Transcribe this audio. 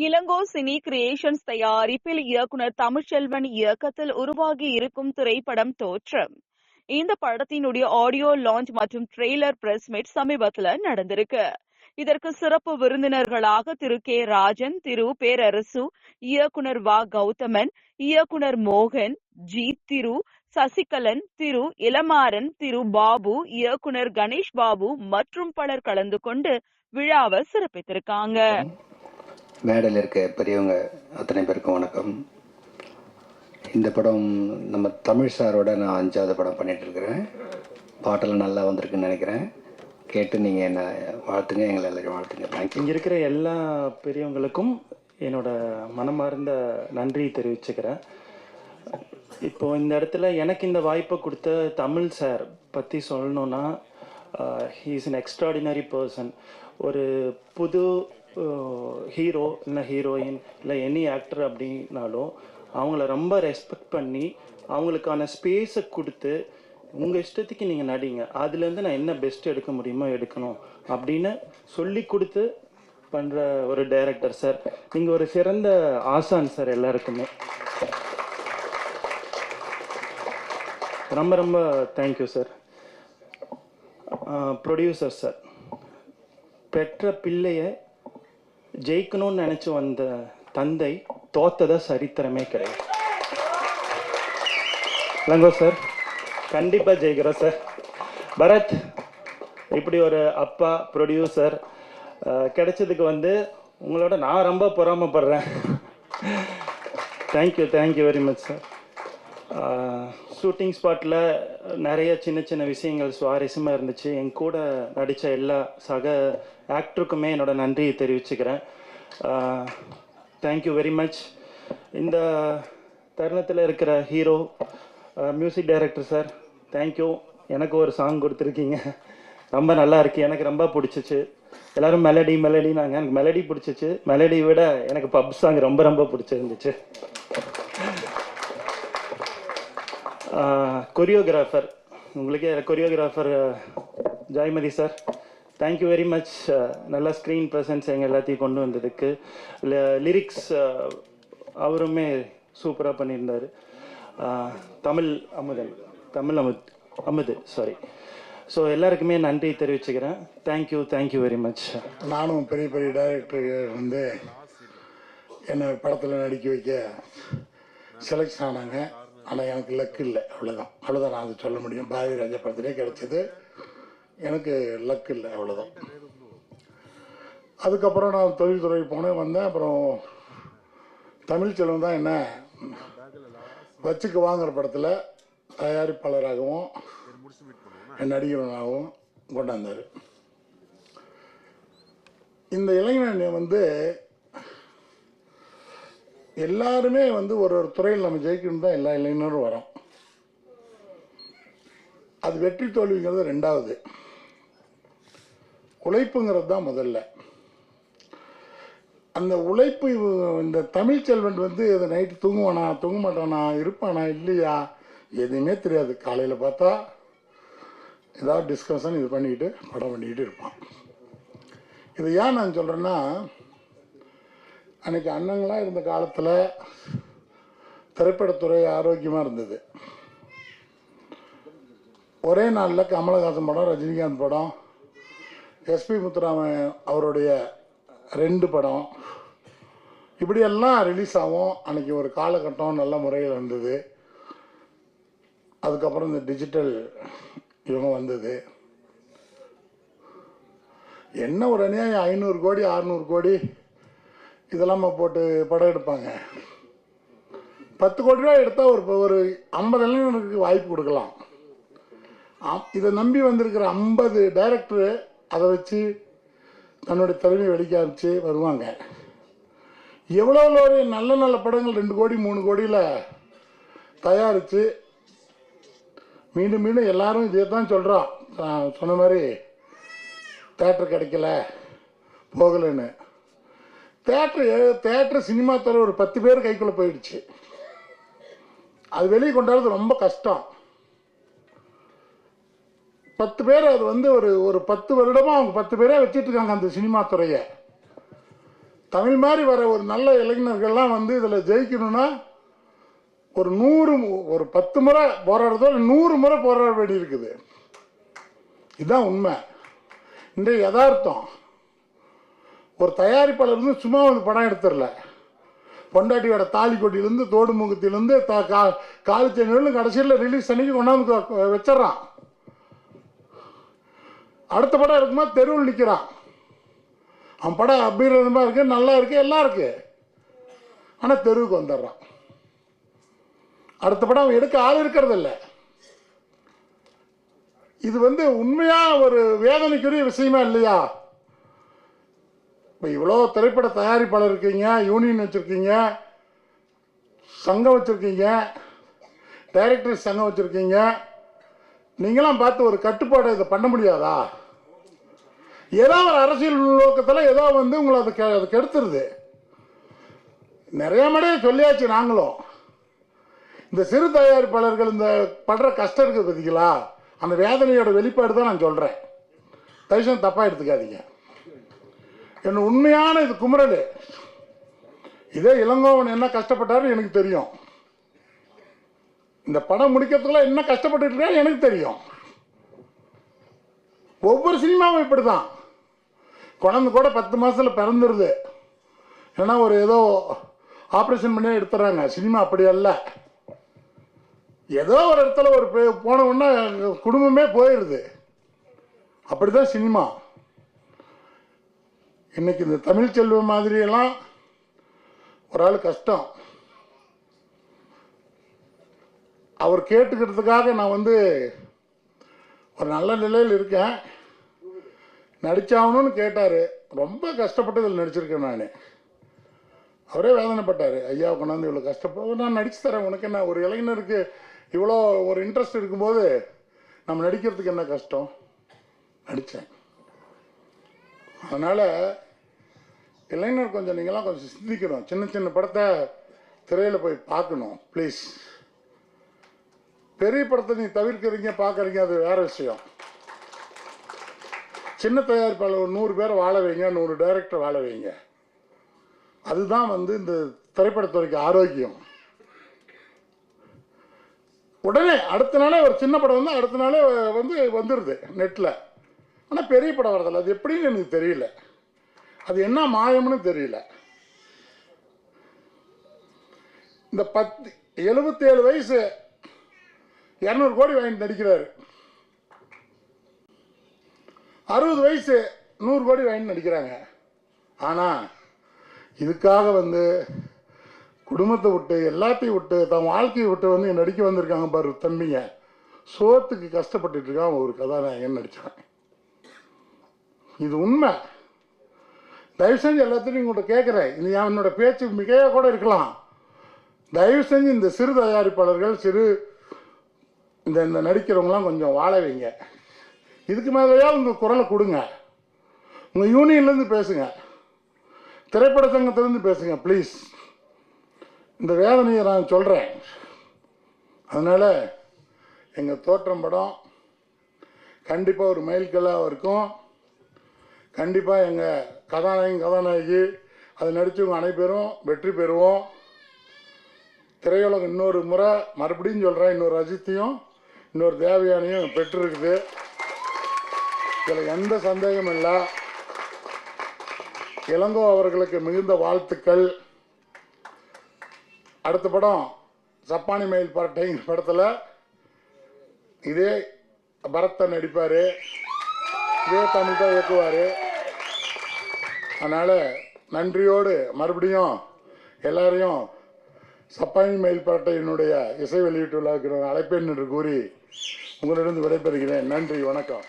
Ilango cine creations தயாரிப்பில் இயக்குனர் தமிழ்ச்செல்வன் இயக்கத்தில் உருவாகி இருக்கும் திரைப்படம் தோற்றம். இந்த படத்தினுடைய ஆடியோ லான்ச் மற்றும் ட்ரெய்லர் பிரஸ் மீட் சமீபத்துல நடந்திருக்கு. இதற்கு சிறப்பு விருந்தினர்களாக திரு. கே. ராஜன் திரு. பேரரசு இயக்குனர் வா. கௌதமன் இயக்குனர் மோகன் ஜி. திரு. சசிகலன் திரு. இளமாறன் திரு. பாபு இயக்குனர் கணேஷ் பாபு மற்றும் பலர் கலந்து கொண்டு விழாவை சிறப்பித்திருக்காங்க. மேடையில் இருக்க பெரியவங்க அத்தனை பேருக்கும் வணக்கம். இந்த படம் நம்ம தமிழ் சாரோட நான் அஞ்சாவது படம் பண்ணிட்டு இருக்கிறேன். பாட்டெல்லாம் நல்லா வந்திருக்குன்னு நினைக்கிறேன். கேட்டு நீங்கள் என்னை வாழ்த்துங்க எங்களை எல்லாரையும் வாழ்த்துங்க. தேங்க்யூ இங்கே இருக்கிற எல்லா பெரியவங்களுக்கும் என்னோட மனமார்ந்த நன்றி தெரிவிச்சுக்கிறேன். இப்போ இந்த இடத்துல எனக்கு இந்த வாய்ப்பை கொடுத்த தமிழ் சார் பற்றி சொல்லணுன்னா he is an extraordinary person ஒரு புது ஹீரோ இல்லை ஹீரோயின் இல்லை எனி ஆக்டர் அப்படின்னாலும் அவங்கள ரொம்ப ரெஸ்பெக்ட் பண்ணி அவங்களுக்கான ஸ்பேஸை கொடுத்து உங்கள் இஷ்டத்துக்கு நீங்கள் நடிங்க. அதுலேருந்து நான் என்ன பெஸ்ட் எடுக்க முடியுமோ எடுக்கணும் அப்படின்னு சொல்லி கொடுத்து பண்ணுற ஒரு டைரக்டர் சார் நீங்கள் ஒரு சிறந்த ஆசான் சார் எல்லாருக்குமே. ரொம்ப ரொம்ப தேங்க்யூ சார் ப்ரொடியூசர் சார் பெற்ற பிள்ளையை ஜெயிக்கணும்னு நினச்சி வந்த தந்தை தோத்ததா சரித்திரமே கிடையாது. லங்கோ சார்? கண்டிப்பாக ஜெயிக்கிறோம் சார். பரத் இப்படி ஒரு அப்பா ப்ரொடியூசர் கிடைச்சதுக்கு வந்து உங்களோட நான் ரொம்ப பொறாமப்படுறேன். Thank you thank you very much sir shooting ஸ்பாட்டில் நிறைய சின்ன சின்ன விஷயங்கள் சுவாரஸ்யமாக இருந்துச்சு. என் கூட நடித்த எல்லா சக ஆக்டருக்குமே என்னோட நன்றியை தெரிவிச்சுக்கிறேன். தேங்க்யூ வெரி மச் இந்த தருணத்தில் இருக்கிற hero music director sir thank you எனக்கு ஒரு சாங் கொடுத்துருக்கீங்க. ரொம்ப நல்லா இருக்கு. எனக்கு ரொம்ப பிடிச்சிச்சு. எல்லாரும் மெலடி நாங்கள் எனக்கு மெலடி பிடிச்சிச்சு. மெலடி விட எனக்கு பப் சாங் ரொம்ப ரொம்ப பிடிச்சிருந்துச்சு. கொரியோகிராஃபர் உங்களுக்கே choreographer Joymathi sir thank you very much நல்ல ஸ்க்ரீன் ப்ரெசன்ஸ் எங்கள் எல்லாத்தையும் கொண்டு வந்ததுக்கு. லிரிக்ஸ் அவருமே சூப்பராக பண்ணியிருந்தார். தமிழ் அமுதன். தமிழ் அமுத் அமுது சாரி ஸோ எல்லாருக்குமே நன்றி தெரிவிச்சுக்கிறேன். தேங்க்யூ தேங்க்யூ வெரி மச் நானும் பெரிய பெரிய டைரக்டர் வந்து என்னை படத்தில் நடிக்க வைக்க செலக்ஷன் ஆனாங்க. ஆனால் எனக்கு லக் இல்லை. அவ்வளோதான் அவ்வளோதான் நான் அதை சொல்ல முடியும். பாரதி ராஜா படத்திலே கிடைச்சது. எனக்கு லக் இல்லை. அவ்வளோதான் அதுக்கப்புறம் நான் தொழில்துறை போனேன் வந்தேன். அப்புறம் தமிழ் செல்வம் தான் என்ன வச்சுக்கு வாங்குற படத்தில் தயாரிப்பாளராகவும் நடிகரனாகவும் கொண்டாந்தார். இந்த இளைஞன் வந்து எல்லாருமே வந்து ஒரு ஒரு துறையில் நம்ம ஜெயிக்கணும் தான் எல்லா இளைஞரும் வரோம். அது வெற்றி தோல்விங்கிறது ரெண்டாவது. உழைப்புங்கிறது தான் முதல்ல. அந்த உழைப்பு இந்த தமிழ் செல்வன் வந்து இது நைட்டு தூங்குவானா தூங்க மாட்டானா இருப்பானா இல்லையா? எதுவுமே தெரியாது. காலையில் பார்த்தா ஏதாவது டிஸ்கஷன் இது பண்ணிக்கிட்டு படம் பண்ணிக்கிட்டு இருப்பான். இது ஏன் நான் சொல்கிறேன்னா அன்னைக்கு அண்ணங்களாம் இருந்த காலத்தில் திரைப்படத்துறை ஆரோக்கியமாக இருந்தது. ஒரே நாளில் கமலஹாசன் படம் ரஜினிகாந்த் படம் எஸ்பி முத்துராமன் அவருடைய ரெண்டு படம். இப்படியெல்லாம் ரிலீஸ் ஆகும் அன்னைக்கு ஒரு காலகட்டம் நல்ல முறையில் இருந்தது. அதுக்கப்புறம் இந்த டிஜிட்டல் இவங்க வந்தது. என்ன ஒரு அநியாயம் ஐநூறு கோடி அறநூறு கோடி இதெல்லாம் போட்டு படம் எடுப்பாங்க. பத்து கோடி ரூபா எடுத்தால் ஒரு ஒரு ஐம்பது இளைஞர்களுக்கு வாய்ப்பு கொடுக்கலாம். இதை நம்பி வந்திருக்கிற ஐம்பது டைரக்டரு அதை வச்சு தன்னுடைய திறமையை வெளிக்க ஆரம்பிச்சு வருவாங்க. எவ்வளோ ஒரு நல்ல நல்ல படங்கள் ரெண்டு கோடி மூணு கோடியில் தயாரித்து மீண்டும் மீண்டும் எல்லாரும் இதே தான் சொல்கிறோம் சொன்ன மாதிரி தேட்டர் கிடைக்கல போகலைன்னு. தேட்ரு தேட்ரு சினிமா துறை ஒரு பத்து பேர் கைக்குள்ளே போயிடுச்சு. அது வெளியே கொண்டாடுறது ரொம்ப கஷ்டம். பத்து பேர் அது வந்து ஒரு ஒரு பத்து வருடமாக அவங்க பத்து பேரே வச்சிட்டு இருக்காங்க அந்த சினிமா துறையை. தமிழ் மாதிரி வர ஒரு நல்ல இளைஞர்கள்லாம் வந்து இதில் ஜெயிக்கணும்னா ஒரு நூறு ஒரு பத்து முறை போராடுறதோ நூறு முறை போராட வேண்டியிருக்குது. இதுதான் உண்மை. இன்றைய யதார்த்தம். ஒரு தயாரிப்பாளர் வந்து சும்மா வந்து படம் எடுத்துடல. பொண்டாட்டியோட தாலிக்கொட்டிலேருந்து தோடு முகத்திலேருந்து த கா காலு சென்னிலும் கடைசியில் ரிலீஸ் அன்னைக்கு கொண்டாந்து வச்சிட்றான் வச்சிடுறான். அடுத்த படம் இருக்குமா? தெருவில் நிற்கிறான் அவன் படம் அபீரதமாக இருக்கு நல்லா இருக்கு எல்லாம் இருக்கு. ஆனால் தெருவுக்கு வந்துடுறான். அடுத்த படம் அவன் எடுக்க ஆள் இருக்கிறது இல்லை இது வந்து உண்மையாக ஒரு வேதனைக்குரிய விஷயமா இல்லையா? இப்போ இவ்வளோ திரைப்பட தயாரிப்பாளர் இருக்கீங்க யூனியன் வச்சுருக்கீங்க சங்கம் வச்சுருக்கீங்க டைரக்டர் சங்கம் வச்சுருக்கீங்க நீங்களாம் பார்த்து ஒரு கட்டுப்பாடு இதை பண்ண முடியாதா? ஏதோ ஒரு அரசியல் நோக்கத்தில் ஏதோ வந்து உங்களை அது கெ அது கெடுத்துருது. நிறைய மடையே சொல்லியாச்சு நாங்களும். இந்த சிறு தயாரிப்பாளர்கள் இந்த படுற கஷ்டம் இருக்குது பார்த்தீங்களா அந்த வேதனையோட வெளிப்பாடு தான் நான் சொல்கிறேன் தயவுசெய்து தப்பாக எடுத்துக்காதீங்க. என்ன உண்மையான இது குமரல். இதே இளங்கோவன் என்ன கஷ்டப்பட்டாரு எனக்கு தெரியும். இந்த படம் முடிக்கிறதுக்குள்ள என்ன கஷ்டப்பட்டு எனக்கு தெரியும். ஒவ்வொரு சினிமாவும் இப்படி தான் குழந்தை கூட பத்து மாசத்துல பிறந்துருது. ஏன்னா ஒரு ஏதோ ஆப்ரேஷன் பண்ணி எடுத்துறாங்க சினிமா அப்படி அல்ல. ஏதோ ஒரு இடத்துல ஒரு போன உடனே குடும்பமே போயிடுது அப்படிதான் சினிமா. இன்னைக்கு இந்த தமிழ் செல்வம் மாதிரியெல்லாம் ஒரு ஆள் கஷ்டம். அவர் கேட்டுக்கிறதுக்காக நான் வந்து ஒரு நல்ல நிலையில் இருக்கேன். நடிச்சாகணும்னு கேட்டார். ரொம்ப கஷ்டப்பட்டு இதில் நடிச்சிருக்கேன் நான். அவரே வேதனைப்பட்டார். ஐயா கொண்டாந்து இவ்வளோ கஷ்டப்பட்டு நான் நடிச்சு தரேன். உனக்கு என்ன ஒரு இளைஞருக்கு இவ்வளோ ஒரு இன்ட்ரெஸ்ட் இருக்கும்போது நம்ம நடிக்கிறதுக்கு என்ன கஷ்டம்? நடித்தேன் அதனால் இளைஞர் கொஞ்சம் நீங்களாம் கொஞ்சம் சிந்திக்கணும். சின்ன சின்ன படத்தை திரையில் போய் பார்க்கணும் ப்ளீஸ் பெரிய படத்தை நீ தவிர்க்கிறீங்க பார்க்குறீங்க அது வேறு விஷயம். சின்ன தயாரிப்பாளர் ஒரு நூறு பேரை வாழ வைங்க நூறு டைரக்டர் வாழ வைங்க. அதுதான் வந்து இந்த திரைப்படத்துறைக்கு ஆரோக்கியம். உடனே அடுத்த நாளே ஒரு சின்ன படம் வந்து அடுத்த நாளே வந்து வந்துடுது நெட்டில் ஆனால் பெரிய படம் வரதில்லை. அது எப்படின்னு எனக்கு தெரியல. அது என்ன மாயம்னு தெரியல. இந்த பத்து எழுபத்தேழு வயசு இரநூறு கோடி வாங்கிட்டு நடிக்கிறாரு. அறுபது வயசு நூறு கோடி வாங்கிட்டு நடிக்கிறாங்க. ஆனால் இதுக்காக வந்து குடும்பத்தை விட்டு எல்லாத்தையும் விட்டு தன் வாழ்க்கையை விட்டு வந்து நடிக்க வந்திருக்காங்க பாரு தம்பிங்க. சோத்துக்கு கஷ்டப்பட்டுட்டு இருக்கான் ஒரு கதாநாயகன் நடிச்சான் இது உண்மை. தயவு செஞ்சு எல்லாத்தையும் உங்கள்கிட்ட கேட்குறேன் இது என்னோட பேச்சு மிகையாக கூட இருக்கலாம். தயவு செஞ்சு இந்த சிறு தயாரிப்பாளர்கள் சிறு இந்த இந்த நடிக்கிறவங்களாம் கொஞ்சம் வாழ வைங்க. இதுக்கு மேலேயாவது உங்கள் குரலை கொடுங்க. உங்கள் யூனியன்லேருந்து பேசுங்க. திரைப்பட சங்கத்திலேருந்து பேசுங்க ப்ளீஸ் இந்த வேதனையை நான் சொல்கிறேன் அதனால் எங்கள் தோற்றம் படம் கண்டிப்பாக ஒரு மைல்கல்லாக இருக்கும். கண்டிப்பாக எங்கள் கதாநாயகன் கதாநாயகி. அதை நடித்தவங்க அனைவரும் வெற்றி பெறுவோம். திரையுலகம் இன்னொரு முறை மறுபடியும் சொல்கிறேன் இன்னொரு அஜித்தையும் இன்னொரு தேவயானையும் பெற்றிருக்குது. இதில் எந்த சந்தேகமும் இல்லை. இளங்கோ அவர்களுக்கு மிகுந்த வாழ்த்துக்கள். அடுத்த படம் சப்பானி மயில் பரட்டைங்கிற படத்தில். இதே பரத்தன் நடிப்பார். இதே தமிழ் தான் இயக்குவார். அதனால் நன்றியோடு மறுபடியும் எல்லாரையும் சப்பானி மயில்பாட்டை என்னுடைய இசை வெளியீட்டு விழாவுக்கு அழைப்பேன் என்று கூறி உங்களிடம் விடைபெறுகிறேன். நன்றி வணக்கம்.